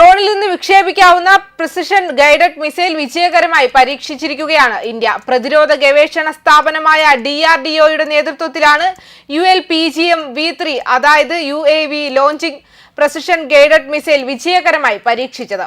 ഡ്രോണിൽ നിന്ന് വിക്ഷേപിക്കാവുന്ന precision guided missile വിജയകരമായി പരീക്ഷിച്ചിരിക്കുകയാണ് India. പ്രതിരോധ ഗവേഷണ സ്ഥാപനമായ ഡി ആർ ഡി ഒയുടെ നേതൃത്വത്തിലാണ് U L P G M V three അതായത് U A V launching precision guided missile വിജയകരമായി പരീക്ഷിച്ചത്.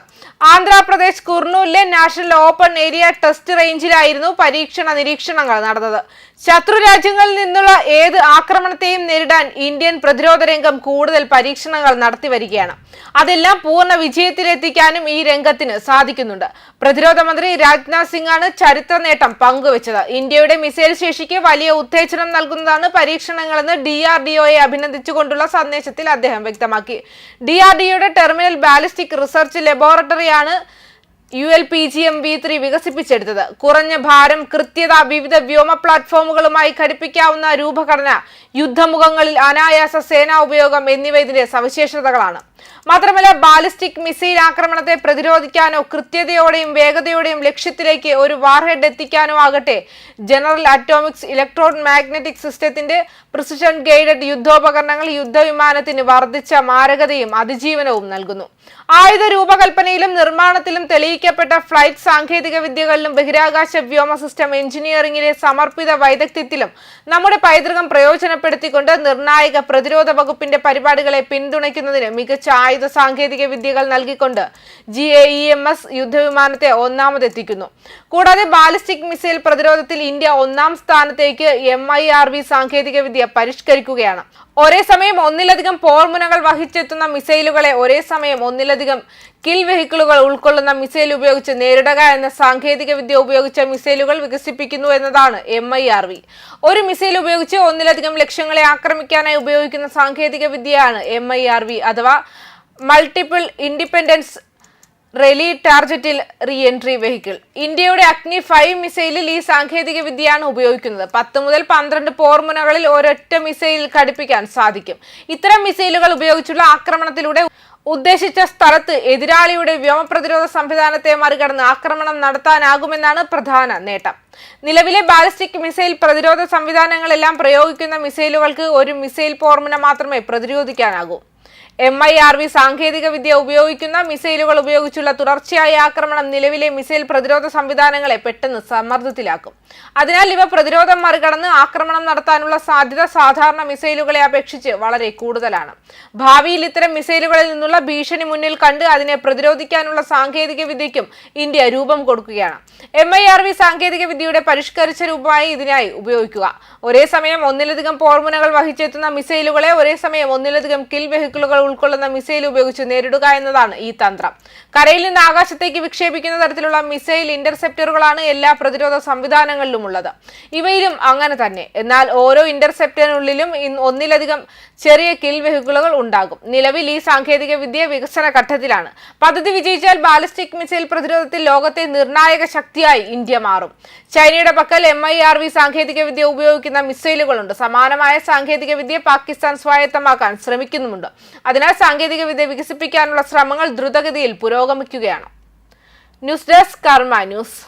ആന്ധ്രാപ്രദേശ് കുർണൂലിലെ നാഷണൽ ഓപ്പൺ ഏരിയ ടെസ്റ്റ് റേഞ്ചിലായിരുന്നു പരീക്ഷണ നിരീക്ഷണങ്ങൾ നടന്നത്. ശത്രു രാജ്യങ്ങളിൽ നിന്നുള്ള ഏത് ആക്രമണത്തെയും നേരിടാൻ ഇന്ത്യൻ പ്രതിരോധ രംഗം കൂടുതൽ പരീക്ഷണങ്ങൾ നടത്തി വരികയാണ്. അതെല്ലാം പൂർണ വിജയത്തിലെത്തിക്കാനും ഈ രംഗത്തിന് സാധിക്കുന്നുണ്ട്. പ്രതിരോധ മന്ത്രി രാജ്നാഥ് സിംഗ് ആണ് ചരിത്ര നേട്ടം പങ്കുവച്ചത്. ഇന്ത്യയുടെ മിസൈൽ ശേഷിക്ക് വലിയ ഉത്തേജനം നൽകുന്നതാണ് പരീക്ഷണങ്ങളെന്ന് ഡി ആർ ഡി ഒയെ അഭിനന്ദിച്ചുകൊണ്ടുള്ള സന്ദേശത്തിൽ അദ്ദേഹം വ്യക്തമാക്കി. ഡി ആർ ഡി ഒയുടെ terminal ballistic research ലബോറട്ടറിയാണ് U L P G M V three വികസിപ്പിച്ചെടുത്തത്. കുറഞ്ഞ ഭാരം കൃത്യത വിവിധ വ്യോമ പ്ലാറ്റ്ഫോമുകളുമായി ഘടിപ്പിക്കാവുന്ന രൂപഘടന യുദ്ധമുഖങ്ങളിൽ അനായാസ സേനാ ഉപയോഗം എന്നിവ ഇതിന്റെ സവിശേഷതകളാണ്. മാത്രമല്ല ബാലിസ്റ്റിക് മിസൈൽ ആക്രമണത്തെ പ്രതിരോധിക്കാനോ കൃത്യതയോടെയും വേഗതയോടെയും ലക്ഷ്യത്തിലേക്ക് ഒരു വാർഹെഡ് എത്തിക്കാനോ ആകട്ടെ ജനറൽ അറ്റോമിക്സ് ഇലക്ട്രോൺ മാഗ്നറ്റിക് സിസ്റ്റത്തിന്റെ പ്രിസിഷൻ ഗൈഡഡ് യുദ്ധോപകരണങ്ങൾ യുദ്ധവിമാനത്തിന് വർദ്ധിച്ച മാരകതയും അതിജീവനവും നൽകുന്നു. ആയുധ രൂപകൽപ്പനയിലും നിർമ്മാണത്തിലും തെളിയിക്കപ്പെട്ട ഫ്ലൈറ്റ് സാങ്കേതിക വിദ്യകളിലും ബഹിരാകാശ വ്യോമ സിസ്റ്റം എഞ്ചിനീയറിംഗിലെ സമർപ്പിത വൈദഗ്ധ്യത്തിലും നമ്മുടെ പൈതൃകം പ്രയോജനപ്പെടുത്തിക്കൊണ്ട് നിർണായക പ്രതിരോധ വകുപ്പിന്റെ പരിപാടികളെ പിന്തുണയ്ക്കുന്നതിന് മികച്ച ആയുധ സാങ്കേതിക വിദ്യകൾ നൽകിക്കൊണ്ട് G A E M S യുദ്ധവിമാനത്തെ ഒന്നാമതെത്തിക്കുന്നു. കൂടാതെ ബാലിസ്റ്റിക് മിസൈൽ പ്രതിരോധത്തിൽ ഇന്ത്യ ഒന്നാം സ്ഥാനത്തേക്ക് എം ഐ ആർ വി സാങ്കേതിക വിദ്യ പരിഷ്കരിക്കുകയാണ്. ഒരേ സമയം ഒന്നിലധികം പോർമുനകൾ വഹിച്ചെത്തുന്ന മിസൈലുകളെ ഒരേ സമയം ഒന്നിലധികം കിൽ വെഹിക്കിളുകൾ ഉൾക്കൊള്ളുന്ന മിസൈൽ ഉപയോഗിച്ച് നേരിടുക എന്ന സാങ്കേതിക വിദ്യ ഉപയോഗിച്ച മിസൈലുകൾ വികസിപ്പിക്കുന്നു എന്നതാണ് എം ഐ ആർ വി ഒരു മിസൈൽ ഉപയോഗിച്ച് ഒന്നിലധികം ലക്ഷ്യങ്ങളെ ആക്രമിക്കാനായി ഉപയോഗിക്കുന്ന സാങ്കേതിക വിദ്യയാണ് എം അഥവാ multiple independence rely targetable reentry vehicle. ഇന്ത്യയുടെ അഗ്നി ഫൈവ് മിസൈലിൽ ഈ സാങ്കേതിക വിദ്യയാണ് ഉപയോഗിക്കുന്നത്. പത്ത് മുതൽ പന്ത്രണ്ട് പോർമുനകളിൽ ഒരൊറ്റ മിസൈൽ ഘടിപ്പിക്കാൻ സാധിക്കും. ഇത്തരം മിസൈലുകൾ ഉപയോഗിച്ചുള്ള ആക്രമണത്തിലൂടെ ഉദ്ദേശിച്ച സ്ഥലത്ത് എതിരാളിയുടെ വ്യോമപ്രതിരോധ സംവിധാനത്തെ മറികടന്ന് ആക്രമണം നടത്താനാകുമെന്നാണ് പ്രധാന നേട്ടം. നിലവിലെ ബാലിസ്റ്റിക് മിസൈൽ പ്രതിരോധ സംവിധാനങ്ങളെല്ലാം പ്രയോഗിക്കുന്ന മിസൈലുകൾക്ക് ഒരു മിസൈൽ പോർമുന മാത്രമേ പ്രതിരോധിക്കാനാകൂ. എം ഐ ആർ വി സാങ്കേതിക വിദ്യ ഉപയോഗിക്കുന്ന മിസൈലുകൾ ഉപയോഗിച്ചുള്ള തുടർച്ചയായ ആക്രമണം നിലവിലെ മിസൈൽ പ്രതിരോധ സംവിധാനങ്ങളെ പെട്ടെന്ന് സമ്മർദ്ദത്തിലാക്കും. അതിനാൽ ഇവ പ്രതിരോധം മറികടന്ന് ആക്രമണം നടത്താനുള്ള സാധ്യത സാധാരണ മിസൈലുകളെ അപേക്ഷിച്ച് വളരെ കൂടുതലാണ്. ഭാവിയിൽ ഇത്തരം മിസൈലുകളിൽ നിന്നുള്ള ഭീഷണി മുന്നിൽ കണ്ട് അതിനെ പ്രതിരോധിക്കാനുള്ള സാങ്കേതിക വിദ്യയ്ക്കും ഇന്ത്യ രൂപം കൊടുക്കുകയാണ്. എം ഐ ആർ വി സാങ്കേതിക വിദ്യയുടെ പരിഷ്കരിച്ച രൂപമായി ഇതിനായി ഉപയോഗിക്കുക. ഒരേ സമയം ഒന്നിലധികം പോർമുനകൾ വഹിച്ചെത്തുന്ന മിസൈലുകളെ ഒരേ സമയം ഒന്നിലധികം കിൽ വെഹിക്കിളുകൾ ഉൾക്കൊള്ളുന്ന മിസൈൽ ഉപയോഗിച്ച് നേരിടുക എന്നതാണ് ഈ തന്ത്രം. കരയിൽ നിന്ന് ആകാശത്തേക്ക് വിക്ഷേപിക്കുന്ന തരത്തിലുള്ള മിസൈൽ ഇന്റർസെപ്റ്ററുകളാണ് എല്ലാ പ്രതിരോധ സംവിധാനങ്ങളിലും ഉള്ളത് ഇവയിലും അങ്ങനെ തന്നെ. എന്നാൽ ഓരോ ഇന്റർസെപ്റ്ററിനുള്ളിലും ഒന്നിലധികം ചെറിയ കിൽ വെഹിക്കിളുകൾ ഉണ്ടാകും. നിലവിൽ ഈ സാങ്കേതിക വിദ്യ വികസന ഘട്ടത്തിലാണ്. പദ്ധതി വിജയിച്ചാൽ ബാലിസ്റ്റിക് മിസൈൽ പ്രതിരോധത്തിൽ ലോകത്തെ നിർണായക ശക്തിയായി ഇന്ത്യ മാറും. ചൈനയുടെ പക്കൽ എം ഐ ആർ വി സാങ്കേതിക വിദ്യ ഉപയോഗിക്കുന്ന മിസൈലുകളുണ്ട്. സമാനമായ സാങ്കേതിക വിദ്യ പാകിസ്ഥാൻ സ്വായത്തമാക്കാൻ ശ്രമിക്കുന്നുമുണ്ട്. അതിനാൽ സാങ്കേതിക വിദ്യ വികസിപ്പിക്കാനുള്ള ശ്രമങ്ങൾ ദ്രുതഗതിയിൽ പുരോഗമിക്കുകയാണ്. News desk Karma news.